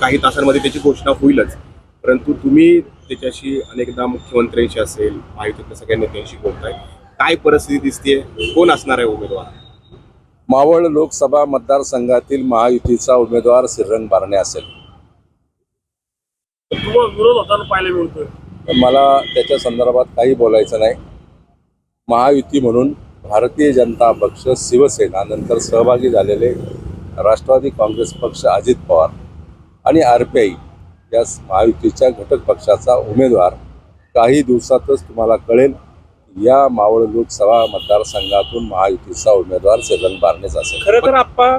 काही तासांमध्ये त्याची घोषणा होईलच. परंतु तुम्ही त्याच्याशी अनेकदा मुख्यमंत्र्यांशी असेल महायुतीतल्या सगळ्या नेत्यांशी बोलताय काय परिस्थिती दिसते कोण असणार आहे उमेदवार? मावळ लोकसभा मतदारसंघातील महायुतीचा उमेदवार श्रीरंग बारणे असेल. तुम्हाला विरोध होताना पाहायला मिळतोय. तर मला त्याच्या संदर्भात काही बोलायचं नाही. महायुती म्हणून भारतीय जनता पक्ष शिवसेना नंतर सहभागी झालेले राष्ट्रवादी काँग्रेस पक्ष अजित पवार. आणि आर पी आय या महायुतीच्या घटक पक्षाचा उमेदवार काही दिवसातच तुम्हाला कळेल या मावळ लोकसभा मतदारसंघातून महायुतीचा उमेदवार श्रीरंग बारणेच असेल. खरं तर आप्पा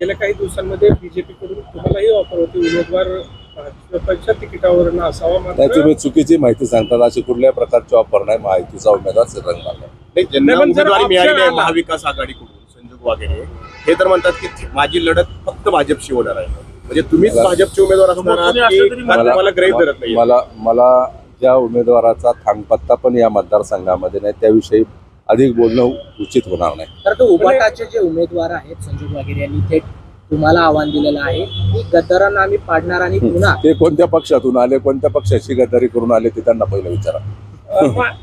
गेल्या काही दिवसांमध्ये बीजेपी कडून तुम्हालाही ऑफर होती उमेदवार भाजपच्या तिकिटावर न असावा नाही तुम्ही चुकीची माहिती सांगतात. अशी कुठल्याही प्रकारची ऑफर नाही. महायुतीचा उमेदवार श्रीरंग बारणे ज्यांना उमेदवारी मिळाली आहे महाविकास आघाडीकडून संजोग वगैरे हे तर म्हणतात की माझी लढत फक्त भाजपशी होणार आहे. म्हणजे तुम्हीच भाजपचे उमेदवार मला मला ग्रहित धरत नाही मला मला ज्या उमेदवाराचा थांगपत्ता पण या मतदारसंघामध्ये नाही त्याविषयी अधिक बोलणं उचित होणार नाही. तर तो उबाटाचे जे उमेदवार आहेत संजू वगैरे यांनी थेट तुम्हाला आव्हान दिलेलं आहे की गद्दारांना आम्ही पाडणार आणि पुन्हा ते कोणत्या पक्षातून आले कोणत्या पक्षाची गद्दारी करून आले ते त्यांना पहिलं विचारा.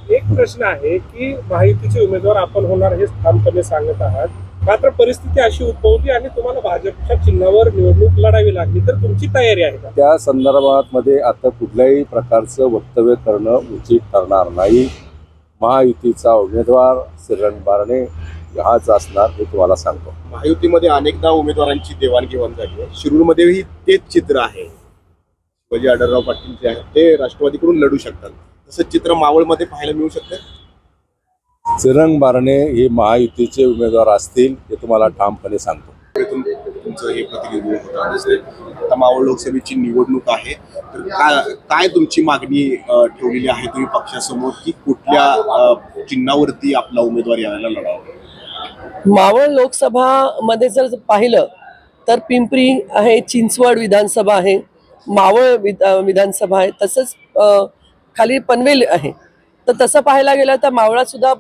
एक प्रश्न आहे की महायुतीचे उमेदवार आपण होणार हे ठामपणे सांगत आहात. मात्र परिस्थिती अशी उद्भवली आणि तुम्हाला भाजपच्या चिन्हावर निवडणूक लढावी लागली. तर तुमची तयारी आहे का? त्या संदर्भात मध्ये आता कुठल्याही प्रकारचं वक्तव्य करणं उचित ठरणार नाही. महायुतीचा उमेदवार श्रीरंग बारणे हाच असणार हे तुम्हाला सांगतो. महायुतीमध्ये अनेकदा उमेदवारांची देवाणघेवाण झाली आहे. शिरूरमध्येही तेच चित्र आहे. शिवाजी आढळराव पाटील जे आहेत ते राष्ट्रवादीकडून लढू शकतात. तसं चित्र मावळमध्ये पाहायला मिळू शकतं. श्रीरंग बारणे हे महायुतीचे उमेदवार असतील हे तुम्हाला ठामपणे सांगतो. तुम- तुमचं हे प्रतिनिधित्व होतं दिसतंय. आता मावळ लोकसभेची निवडणूक आहे. तर काय काय तुमची मागणी ठेवलेली आहे तुम्ही पक्षासमोर? की कुठल्या चिन्हावरती आपला उमेदवार यायला लढावा? मावळ लोकसभामध्ये जर पाहिलं तर पिंपरी आहे चिंचवड विधानसभा आहे मावळ विधानसभा आहे तसंच खाली पनवेल आहे. तर तसं पाहायला गेलं तर मावळात सुद्धा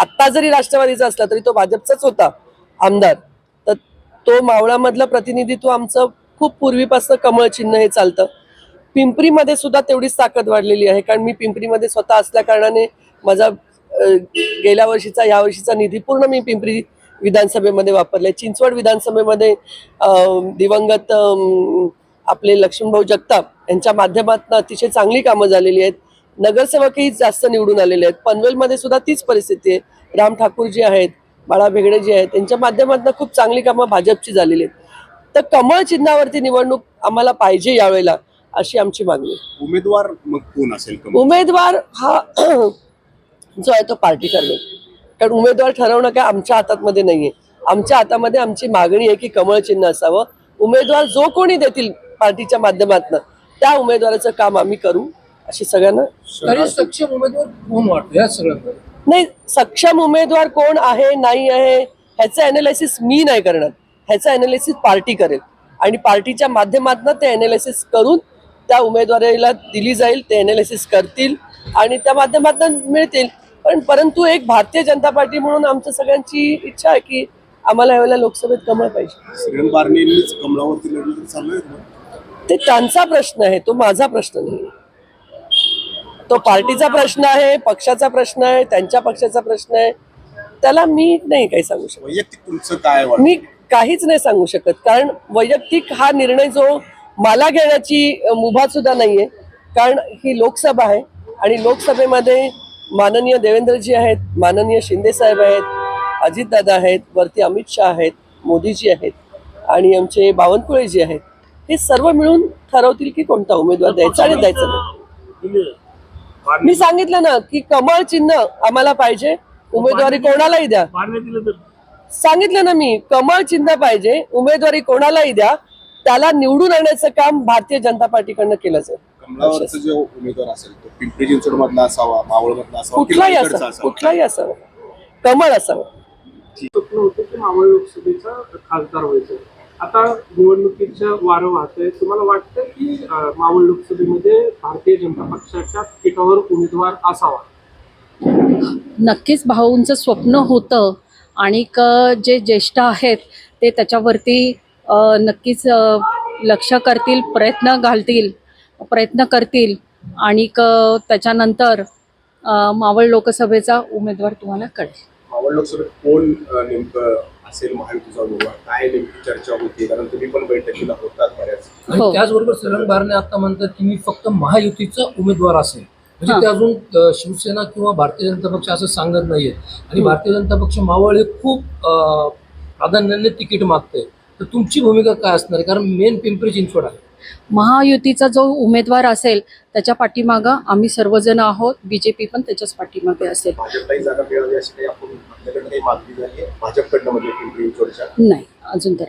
आत्ता जरी राष्ट्रवादीचा असला तरी तो भाजपचाच होता आमदार. तर तो मावळामधलं प्रतिनिधित्व आमचं खूप पूर्वीपासून कमळ चिन्ह हे चालतं. पिंपरीमध्ये सुद्धा तेवढीच ताकद वाढलेली आहे कारण मी पिंपरीमध्ये स्वतः असल्या कारणाने माझा गेल्या वर्षीचा या वर्षीचा निधी पूर्ण मी पिंपरी विधानसभेमध्ये वापरलाय. चिंचवड विधानसभेमध्ये दिवंगत आपले लक्ष्मणभाऊ जगताप यांच्या माध्यमातून अतिशय चांगली कामं झालेली आहेत. नगरसेवकही जास्त निवडून आलेले आहेत. पनवेलमध्ये सुद्धा तीच परिस्थिती आहे. राम ठाकूर जी आहेत बाळा भेगडे जे आहेत त्यांच्या माध्यमातून खूप चांगली कामं भाजपची झालेली आहेत. तर कमळ चिन्हावरती निवडणूक आम्हाला पाहिजे यावेळेला अशी आमची मागणी. उमेदवार मग कोण असेल? उमेदवार हा जो आहे तो पार्टी ठरवेल कारण उमेदवार ठरवणं काय आमच्या हातामध्ये नाहीये. आमच्या हातामध्ये आमची मागणी आहे की कमळ चिन्ह असावं. उमेदवार जो कोणी देतील पार्टीच्या माध्यमातून त्या उमेदवाराचं काम आम्ही करू. अशी सगळ्यांना तरी सक्षम उमेदवार कोण वाटतो? या सगळं नाही सक्षम उमेदवार कोण आहे नाही आहे ह्याचं अनालिसिस मी नाही करणार. ह्याचं अनालिसिस पार्टी करेल. आणि पार्टीच्या माध्यमातून ते अनालिसिस करून त्या उमेदवाराला दिली जाईल ते अनालिसिस करतील आणि त्या माध्यमातून मिळतील. पण परंतु एक भारतीय जनता पार्टी म्हणून आमच्या सगळ्यांची इच्छा आहे की आम्हाला यावेळेला लोकसभेत कमळ पाहिजे. ते त्यांचा प्रश्न आहे तो माझा प्रश्न नाही. तो पार्टीचा प्रश्न आहे पक्षाचा प्रश्न आहे त्यांच्या पक्षाचा प्रश्न आहे. त्याला मी नाही काही सांगू शकत. वैयक्तिक तुमचं काय वाटतं? मी काहीच नाही सांगू शकत कारण वैयक्तिक हा निर्णय जो मला घेण्याची अ, मुभा सुद्धा नाहीये. कारण ही लोकसभा आहे आणि लोकसभेमध्ये माननीय देवेंद्रजी आहेत माननीय शिंदे साहेब आहेत अजितदादा आहेत वरती अमित शहा आहेत मोदीजी आहेत आणि आमचे बावनकुळेजी आहेत. हे सर्व मिळून ठरवतील की कोणता उमेदवार द्यायचा आणि द्यायचा नाही. मी सांगितलं ना की कमळ चिन्ह आम्हाला पाहिजे. उमेदवारी कोणालाही द्या. सांगितलं ना मी कमळ चिन्ह पाहिजे उमेदवारी कोणालाही द्या. त्याला निवडून आणण्याचं काम भारतीय जनता पार्टीकडनं केलं जाईल. कमळावरचा जो उमेदवार असेल तो पिंपरी चिंचवड मधला असावा मावळ मधला असावा की कुठलाही असावा? कुठलाही असावं. कमळ असावं. स्वप्न होतं की मावळ लोकसभेचा खासदार व्हायचं. आता निवडणुकीचं वारं वाहतंय तुम्हाला वाटतं की मावळ लोकसभेमध्ये भारतीय जनता पक्षाच्या तिकिटावर उमेदवार असावा? नक्कीच भाऊंचं स्वप्न होतं आणि क जे ज्येष्ठ आहेत ते त्याच्यावरती नक्कीच लक्ष करतील प्रयत्न घालतील प्रयत्न करतील आणि क- त्याच्यानंतर मावळ लोकसभेचा उमेदवार तुम्हाला कळेल. मावळ लोकसभेत कोण नेमकं असेल महायुतीचा उमेदवार काय नेमकी चर्चा होती कारण तुम्ही पण बैठकीला होतात बऱ्याच. आणि हो. त्याचबरोबर श्रीरंग बारणे आता म्हणतात की मी फक्त महायुतीचा उमेदवार असेल. म्हणजे. ते अजून अ, शिवसेना किंवा भारतीय जनता पक्ष असं सांगत नाहीये. आणि भारतीय जनता पक्ष मावळ हे खूप अ, प्राधान्याने तिकीट मागते तर तुमची भूमिका काय असणार आहे? कारण मेन पिंपरी चिंचवड आहे. महायुतीचा जो उमेदवार असेल त्याच्या पाठीमागं आम्ही सर्वजण आहोत. बी जे पी पण त्याच्याच पाठीमागे असेल. म्हणजे चिंचवडच्या नाही अजून तर.